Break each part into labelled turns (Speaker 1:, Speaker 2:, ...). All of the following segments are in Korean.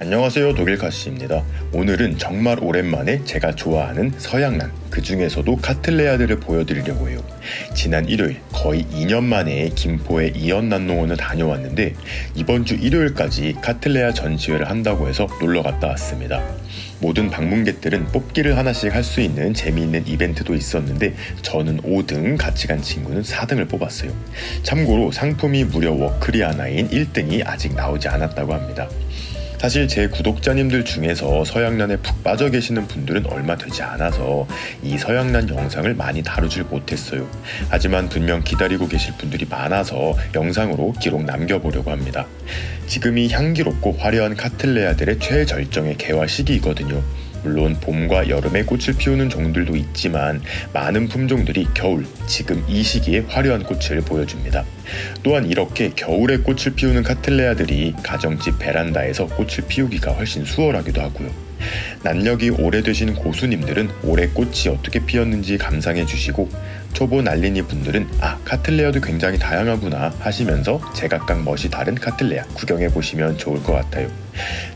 Speaker 1: 안녕하세요 독일 카시입니다. 오늘은 정말 오랜만에 제가 좋아하는 서양란 그 중에서도 카틀레아들을 보여드리려고 해요. 지난 일요일 거의 2년 만에 김포의 이연난농원을 다녀왔는데 이번 주 일요일까지 카틀레아 전시회를 한다고 해서 놀러 갔다 왔습니다. 모든 방문객들은 뽑기를 하나씩 할 수 있는 재미있는 이벤트도 있었는데 저는 5등 같이 간 친구는 4등을 뽑았어요. 참고로 상품이 무려 워크리 하나인 1등이 아직 나오지 않았다고 합니다. 사실 제 구독자님들 중에서 서양란에 푹 빠져 계시는 분들은 얼마 되지 않아서 이 서양란 영상을 많이 다루질 못했어요. 하지만 분명 기다리고 계실 분들이 많아서 영상으로 기록 남겨보려고 합니다. 지금이 향기롭고 화려한 카틀레아들의 최절정의 개화 시기이거든요. 물론 봄과 여름에 꽃을 피우는 종들도 있지만 많은 품종들이 겨울, 지금 이 시기에 화려한 꽃을 보여줍니다. 또한 이렇게 겨울에 꽃을 피우는 카틀레아들이 가정집 베란다에서 꽃을 피우기가 훨씬 수월하기도 하고요. 난력이 오래되신 고수님들은 올해 꽃이 어떻게 피었는지 감상해 주시고 초보 난리니 분들은 아 카틀레아도 굉장히 다양하구나 하시면서 제각각 멋이 다른 카틀레아 구경해 보시면 좋을 것 같아요.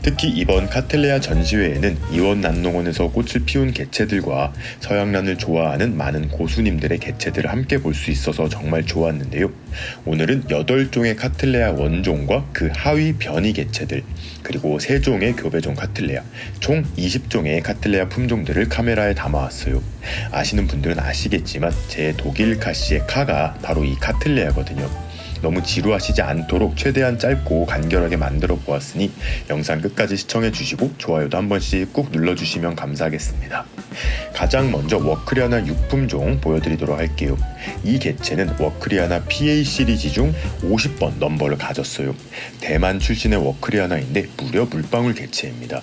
Speaker 1: 특히 이번 카틀레아 전시회에는 이원 난농원에서 꽃을 피운 개체들과 서양란을 좋아하는 많은 고수님들의 개체들을 함께 볼 수 있어서 정말 좋았는데요. 오늘은 8종의 카틀레아 원종과 그 하위 변이 개체들 그리고 3종의 교배종 카틀레아 총 20종의 카틀레아 품종들을 카메라에 담아왔어요. 아시는 분들은 아시겠지만 제 독일 카시의 카가 바로 이 카틀레아거든요. 너무 지루하시지 않도록 최대한 짧고 간결하게 만들어 보았으니 영상 끝까지 시청해 주시고 좋아요도 한 번씩 꾹 눌러 주시면 감사하겠습니다. 가장 먼저 워크리아나 6품종 보여드리도록 할게요. 이 개체는 워크리아나 PA 시리즈 중 50번 넘버를 가졌어요. 대만 출신의 워크리아나인데 무려 물방울 개체입니다.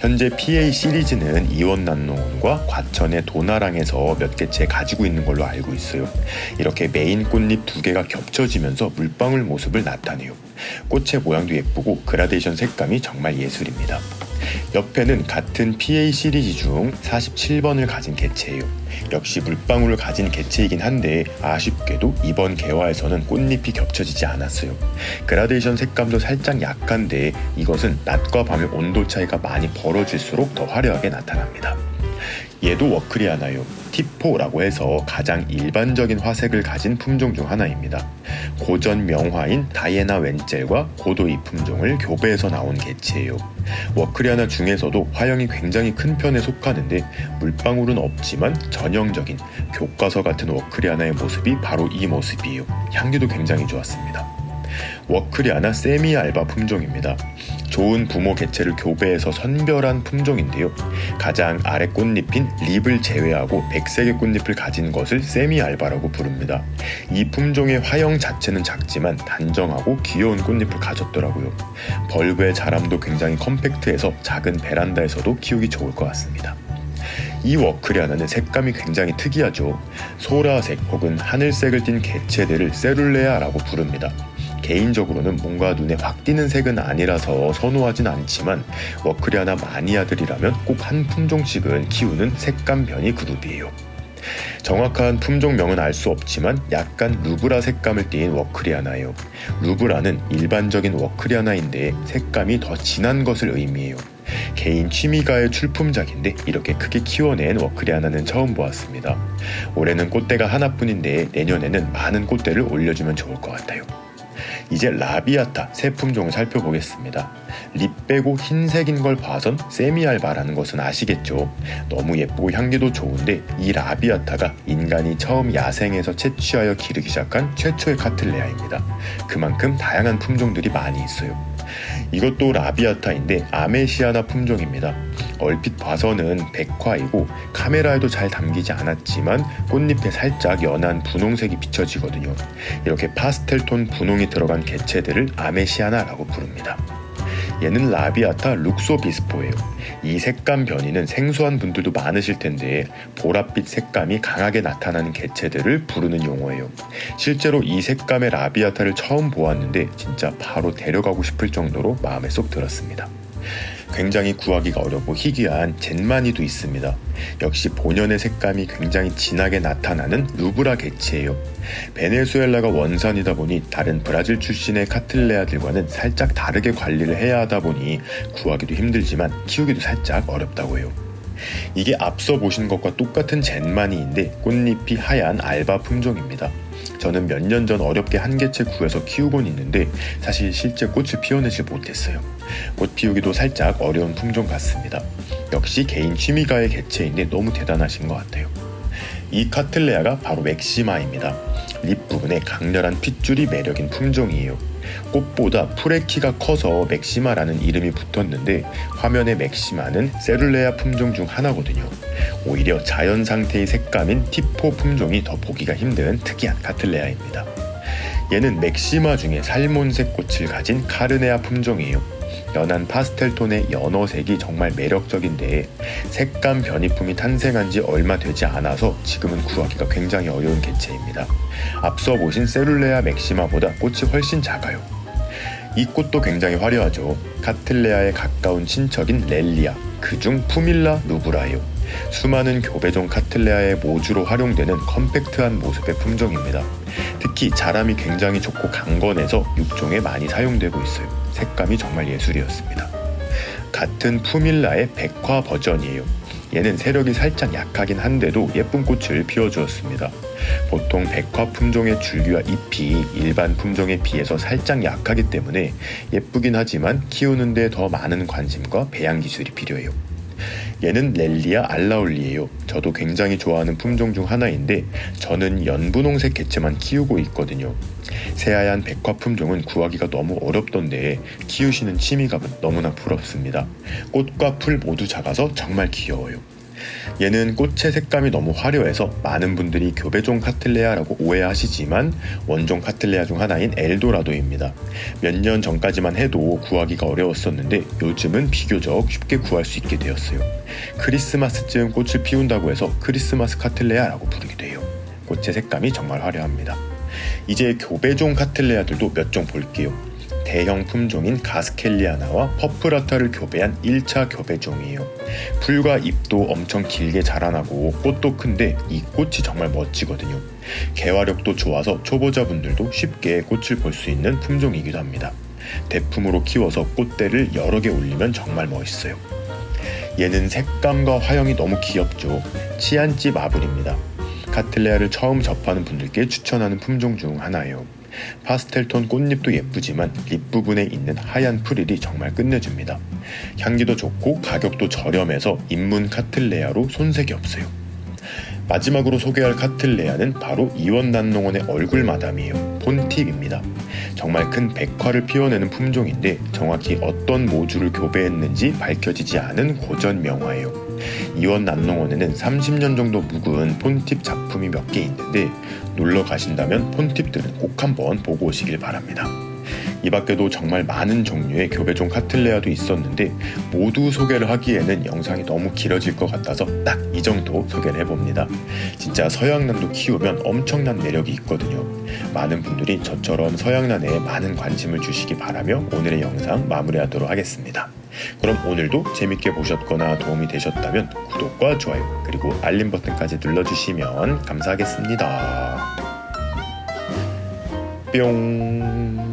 Speaker 1: 현재 PA 시리즈는 이원난농원과 과천의 도나랑에서 몇 개째 가지고 있는 걸로 알고 있어요. 이렇게 메인 꽃잎 두 개가 겹쳐지면서 물방울 모습을 나타내요. 꽃의 모양도 예쁘고 그라데이션 색감이 정말 예술입니다. 옆에는 같은 PA 시리즈 중 47번을 가진 개체예요. 역시 물방울을 가진 개체이긴 한데 아쉽게도 이번 개화에서는 꽃잎이 겹쳐지지 않았어요. 그라데이션 색감도 살짝 약한데 이것은 낮과 밤의 온도 차이가 많이 벌어질수록 더 화려하게 나타납니다. 얘도 워크리아나요. 티포라고 해서 가장 일반적인 화색을 가진 품종 중 하나입니다. 고전 명화인 다이애나 웬젤과 고도 이 품종을 교배해서 나온 개체예요. 워크리아나 중에서도 화형이 굉장히 큰 편에 속하는데 물방울은 없지만 전형적인 교과서 같은 워크리아나의 모습이 바로 이 모습이에요. 향기도 굉장히 좋았습니다. 워크리아나 세미 알바 품종입니다. 좋은 부모 개체를 교배해서 선별한 품종인데요. 가장 아래 꽃잎인 립을 제외하고 백색의 꽃잎을 가진 것을 세미 알바라고 부릅니다. 이 품종의 화형 자체는 작지만 단정하고 귀여운 꽃잎을 가졌더라고요. 벌브의 자람도 굉장히 컴팩트해서 작은 베란다에서도 키우기 좋을 것 같습니다. 이 워크리아나는 색감이 굉장히 특이하죠. 소라색 혹은 하늘색을 띤 개체들을 세룰레아라고 부릅니다. 개인적으로는 뭔가 눈에 확 띄는 색은 아니라서 선호하진 않지만 워크리아나 마니아들이라면 꼭 한 품종씩은 키우는 색감 변이 그룹이에요. 정확한 품종명은 알 수 없지만 약간 루브라 색감을 띠인 워크리아나예요. 루브라는 일반적인 워크리아나인데 색감이 더 진한 것을 의미해요. 개인 취미가의 출품작인데 이렇게 크게 키워낸 워크리아나는 처음 보았습니다. 올해는 꽃대가 하나뿐인데 내년에는 많은 꽃대를 올려주면 좋을 것 같아요. 이제 라비아타 새 품종을 살펴보겠습니다. 립 빼고 흰색인 걸 봐선 세미알바라는 것은 아시겠죠? 너무 예쁘고 향기도 좋은데 이 라비아타가 인간이 처음 야생에서 채취하여 기르기 시작한 최초의 카틀레아입니다. 그만큼 다양한 품종들이 많이 있어요. 이것도 라비아타인데 아메시아나 품종입니다. 얼핏 봐서는 백화이고 카메라에도 잘 담기지 않았지만 꽃잎에 살짝 연한 분홍색이 비춰지거든요. 이렇게 파스텔톤 분홍이 들어간 개체들을 아메시아나라고 부릅니다. 얘는 라비아타 룩소비스포예요. 이 색감 변이는 생소한 분들도 많으실 텐데 보랏빛 색감이 강하게 나타나는 개체들을 부르는 용어예요. 실제로 이 색감의 라비아타를 처음 보았는데 진짜 바로 데려가고 싶을 정도로 마음에 쏙 들었습니다. 굉장히 구하기가 어렵고 희귀한 젠마니도 있습니다. 역시 본연의 색감이 굉장히 진하게 나타나는 루브라 개체예요. 베네수엘라가 원산이다 보니 다른 브라질 출신의 카틀레아들과는 살짝 다르게 관리를 해야 하다 보니 구하기도 힘들지만 키우기도 살짝 어렵다고 해요. 이게 앞서 보신 것과 똑같은 젠마니인데 꽃잎이 하얀 알바 품종입니다. 저는 몇 년 전 어렵게 한 개체 구해서 키우곤 있는데 사실 실제 꽃을 피워내지 못했어요. 꽃 피우기도 살짝 어려운 품종 같습니다. 역시 개인 취미가의 개체인데 너무 대단하신 것 같아요. 이 카틀레아가 바로 맥시마입니다. 립 부분에 강렬한 핏줄이 매력인 품종이에요. 꽃보다 풀의 키가 커서 맥시마라는 이름이 붙었는데 화면의 맥시마는 세룰레아 품종 중 하나거든요. 오히려 자연 상태의 색감인 티포 품종이 더 보기가 힘든 특이한 카틀레아입니다. 얘는 맥시마 중에 살몬색 꽃을 가진 카르네아 품종이에요. 연한 파스텔 톤의 연어색이 정말 매력적인데 색감 변이품이 탄생한 지 얼마 되지 않아서 지금은 구하기가 굉장히 어려운 개체입니다. 앞서 보신 세룰레아 맥시마보다 꽃이 훨씬 작아요. 이 꽃도 굉장히 화려하죠. 카틀레아에 가까운 친척인 렐리아, 그중 푸밀라 누브라예요. 수많은 교배종 카틀레아의 모주로 활용되는 컴팩트한 모습의 품종입니다. 특히 자람이 굉장히 좋고 강건해서 육종에 많이 사용되고 있어요. 색감이 정말 예술이었습니다. 같은 푸밀라의 백화 버전이에요. 얘는 세력이 살짝 약하긴 한데도 예쁜 꽃을 피워주었습니다. 보통 백화 품종의 줄기와 잎이 일반 품종에 비해서 살짝 약하기 때문에 예쁘긴 하지만 키우는데 더 많은 관심과 배양 기술이 필요해요. 얘는 렐리아 알라올리예요. 저도 굉장히 좋아하는 품종 중 하나인데 저는 연분홍색 개체만 키우고 있거든요. 새하얀 백화 품종은 구하기가 너무 어렵던데 키우시는 취미감은 너무나 부럽습니다. 꽃과 풀 모두 작아서 정말 귀여워요. 얘는 꽃의 색감이 너무 화려해서 많은 분들이 교배종 카틀레아라고 오해하시지만 원종 카틀레아 중 하나인 엘도라도입니다. 몇 년 전까지만 해도 구하기가 어려웠었는데 요즘은 비교적 쉽게 구할 수 있게 되었어요. 크리스마스쯤 꽃을 피운다고 해서 크리스마스 카틀레아라고 부르기도 해요. 꽃의 색감이 정말 화려합니다. 이제 교배종 카틀레아들도 몇 종 볼게요. 대형 품종인 가스켈리아나와 퍼플아타를 교배한 1차 교배종이에요. 풀과 잎도 엄청 길게 자라나고 꽃도 큰데 이 꽃이 정말 멋지거든요. 개화력도 좋아서 초보자분들도 쉽게 꽃을 볼 수 있는 품종이기도 합니다. 대품으로 키워서 꽃대를 여러 개 올리면 정말 멋있어요. 얘는 색감과 화형이 너무 귀엽죠. 치안지 마블입니다. 카틀레아를 처음 접하는 분들께 추천하는 품종 중 하나예요. 파스텔톤 꽃잎도 예쁘지만 립 부분에 있는 하얀 프릴이 정말 끝내줍니다. 향기도 좋고 가격도 저렴해서 입문 카틀레아로 손색이 없어요. 마지막으로 소개할 카틀레아는 바로 이원난농원의 얼굴 마담이에요. 폰팁입니다. 정말 큰 백화를 피워내는 품종인데 정확히 어떤 모주를 교배했는지 밝혀지지 않은 고전 명화예요. 이원 난농원에는 30년 정도 묵은 폰팁 작품이 몇 개 있는데 놀러 가신다면 폰팁들은 꼭 한번 보고 오시길 바랍니다. 이 밖에도 정말 많은 종류의 교배종 카틀레아도 있었는데 모두 소개를 하기에는 영상이 너무 길어질 것 같아서 딱 이 정도 소개를 해봅니다. 진짜 서양란도 키우면 엄청난 매력이 있거든요. 많은 분들이 저처럼 서양란에 많은 관심을 주시기 바라며 오늘의 영상 마무리하도록 하겠습니다. 그럼 오늘도 재밌게 보셨거나 도움이 되셨다면 구독과 좋아요 그리고 알림 버튼까지 눌러주시면 감사하겠습니다. 뿅.